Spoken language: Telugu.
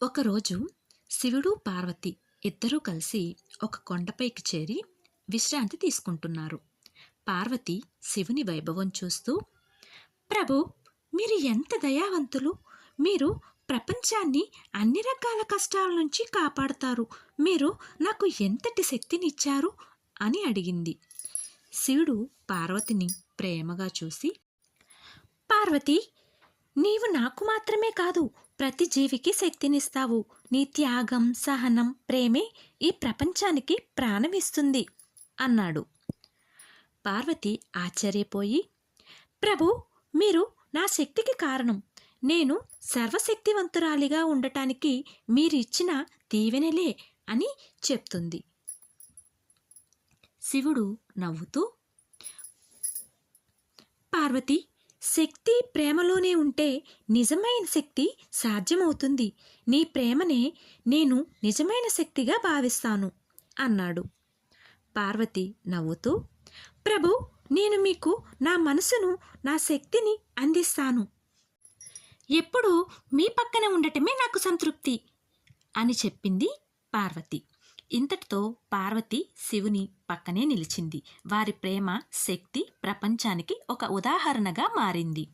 ఒకరోజు శివుడు పార్వతి ఇద్దరూ కలిసి ఒక కొండపైకి చేరి విశ్రాంతి తీసుకుంటున్నారు. పార్వతి శివుని వైభవం చూస్తూ ప్రభు మీరు ఎంత దయావంతులు! మీరు ప్రపంచాన్ని అన్ని రకాల కష్టాల నుంచి కాపాడతారు. మీరు నాకు ఎంతటి శక్తినిచ్చారు? అని అడిగింది. శివుడు పార్వతిని ప్రేమగా చూసి పార్వతి నీవు నాకు మాత్రమే కాదు ప్రతి జీవికి శక్తినిస్తావు. నీ త్యాగం సహనం ప్రేమే ఈ ప్రపంచానికి ప్రాణమిస్తుంది అన్నాడు. పార్వతి ఆశ్చర్యపోయి ప్రభు మీరు నా శక్తికి కారణం. నేను సర్వశక్తివంతురాలిగా ఉండటానికి మీరిచ్చిన దీవెనలే అని చెప్తుంది. శివుడు నవ్వుతూ పార్వతి శక్తి ప్రేమలోనే ఉంటే నిజమైన శక్తి సాధ్యమవుతుంది. నీ ప్రేమనే నేను నిజమైన శక్తిగా భావిస్తాను అన్నాడు. పార్వతి నవ్వుతూ ప్రభు నేను మీకు నా మనసును నా శక్తిని అందిస్తాను. ఎప్పుడూ మీ పక్కన ఉండటమే నాకు సంతృప్తి అని చెప్పింది పార్వతి. ఇంతటితో పార్వతి శివుని పక్కనే నిలిచింది. వారి ప్రేమ శక్తి ప్రపంచానికి ఒక ఉదాహరణగా మారింది.